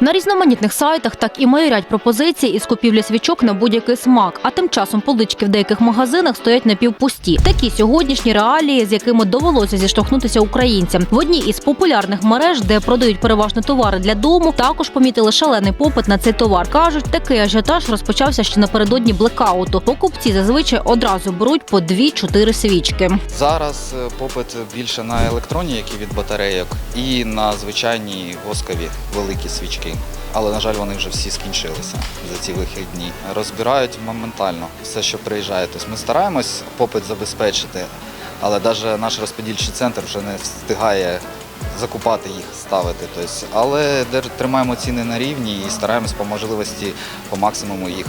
На різноманітних сайтах так і майорять пропозиції із купівлі свічок на будь-який смак. А тим часом полички в деяких магазинах стоять напівпусті. Такі сьогоднішні реалії, з якими довелося зіштовхнутися українцям. В одній із популярних мереж, де продають переважно товари для дому, також помітили шалений попит на цей товар. кажуть, такий ажіотаж розпочався ще напередодні блекауту. Покупці зазвичай одразу беруть по 2-4 свічки. Зараз е, попит більше на електронні, які від батарейок, і на звичайні воскові великі свічки. Але, на жаль, вони вже всі скінчилися за ці вихідні. Розбирають моментально все, що приїжджає. Тобто ми стараємось попит забезпечити, але навіть наш розподільчий центр вже не встигає закупати їх, ставити. Тобто, але тримаємо ціни на рівні і стараємось по можливості по максимуму їх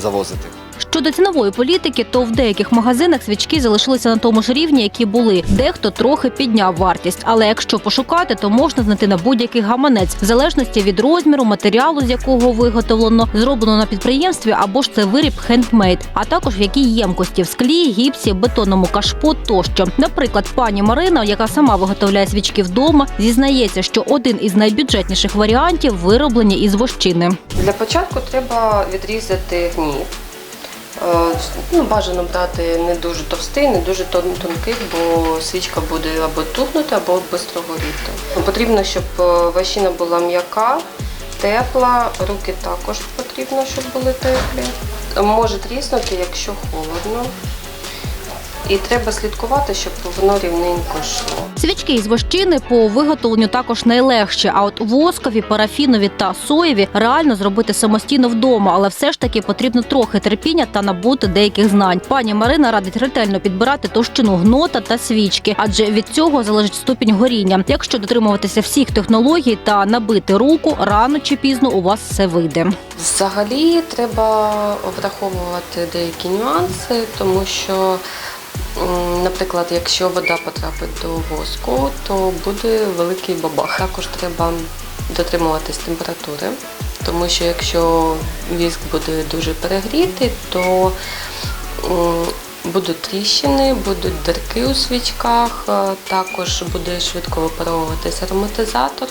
завозити. Щодо цінової політики, то в деяких магазинах свічки залишилися на тому ж рівні, які були. Дехто трохи підняв вартість. Але якщо пошукати, то можна знайти на будь-який гаманець, в залежності від розміру, матеріалу, з якого виготовлено, зроблено на підприємстві або ж це виріб хендмейд, а також в якій ємкості в склі, гіпсі, бетонному кашпо тощо. Наприклад, пані Марина, яка сама виготовляє свічки вдома, зізнається, що один із найбюджетніших варіантів вироблені із вощини. Для початку треба відрізати гніт. Е, Ну, бажано брати не дуже товстий, не дуже тонкий, бо свічка буде або тухнути, або швидко горіти. Потрібно, щоб е, ващина була м'яка, тепла, руки також потрібно, щоб були теплі. Може тріснути, якщо холодно. І треба слідкувати, щоб воно рівненько йшло. Свічки із вощини по виготовленню також найлегші. А от воскові, парафінові та соєві реально зробити самостійно вдома, але все ж таки потрібно трохи терпіння та набути деяких знань. Пані Марина радить ретельно підбирати товщину гнота та свічки, адже від цього залежить ступінь горіння. Якщо дотримуватися всіх технологій та набити руку, рано чи пізно у вас все вийде. Взагалі треба враховувати деякі нюанси, тому що, наприклад, якщо вода потрапить до воску, то буде великий бабах. Також треба дотримуватись температури, тому що якщо віск буде дуже перегрітий, то будуть тріщини, будуть дирки у свічках, е, також буде швидко випаровуватись ароматизатор.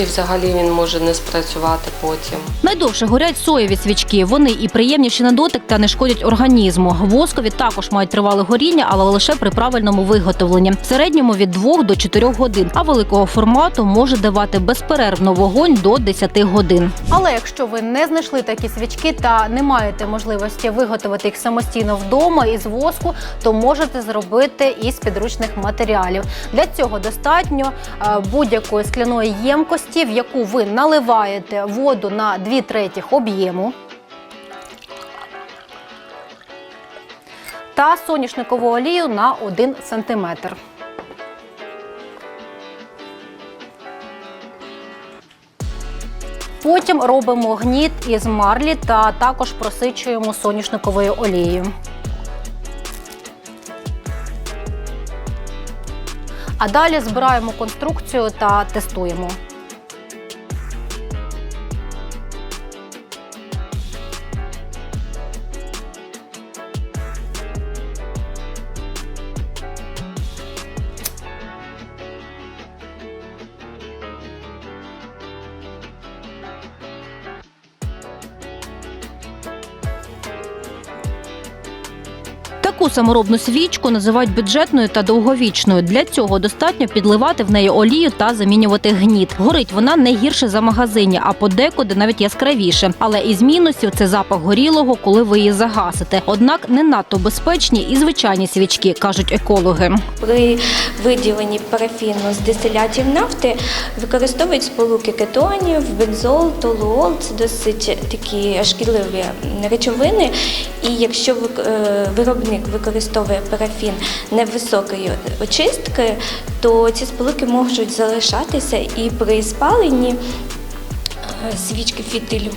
І взагалі він може не спрацювати потім. Найдовше горять соєві свічки. Вони і приємніші на дотик та не шкодять організму. Воскові також мають тривале горіння, але лише при правильному виготовленні. В середньому від 2 до 4 годин, а великого формату може давати безперервно вогонь до 10 годин. Але якщо ви не знайшли такі свічки та не маєте можливості виготовити їх самостійно вдома із воску, то можете зробити із підручних матеріалів. Для цього достатньо е, будь-якої скляної ємкості, в яку ви наливаєте воду на 2 третіх об'єму. Та соняшникову олію на 1 сантиметр. Потім робимо гніт із марлі та також просичуємо соняшниковою олією. А далі збираємо конструкцію та тестуємо. Таку саморобну свічку називають бюджетною та довговічною. Для цього достатньо підливати в неї олію та замінювати гніт. Горить вона не гірше за магазині, а подекуди навіть яскравіше. Але із мінусів це запах горілого, коли ви її загасите. Однак не надто безпечні і звичайні свічки, кажуть екологи. При виділенні парафіну з дистилятів нафти використовують сполуки кетонів, бензол, толуол. Це досить такі шкідливі речовини. І якщо е, виробник використовує парафін невисокої очистки, то ці сполуки можуть залишатися і при спаленні е, свічки фітилю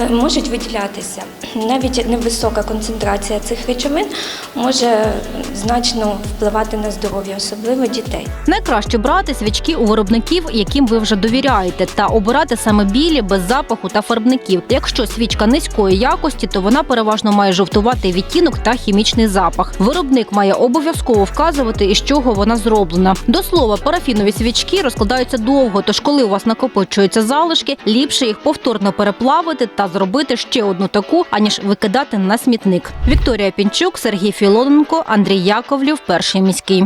е, можуть виділятися. Навіть невисока концентрація цих речовин може значно впливати на здоров'я, особливо дітей. Найкраще брати свічки у виробників, яким ви вже довіряєте, та обирати саме білі без запаху та фарбників. Якщо свічка низької якості, то вона переважно має жовтуватий відтінок та хімічний запах. Виробник має обов'язково вказувати, із чого вона зроблена. До слова, парафінові свічки розкладаються довго, тож коли у вас накопичуються залишки, ліпше їх повторно переплавити та зробити ще одну таку, аніж викидати на смітник. Вікторія Пінчук, Сергій Філоненко, Андрій Яковлів, перший міський.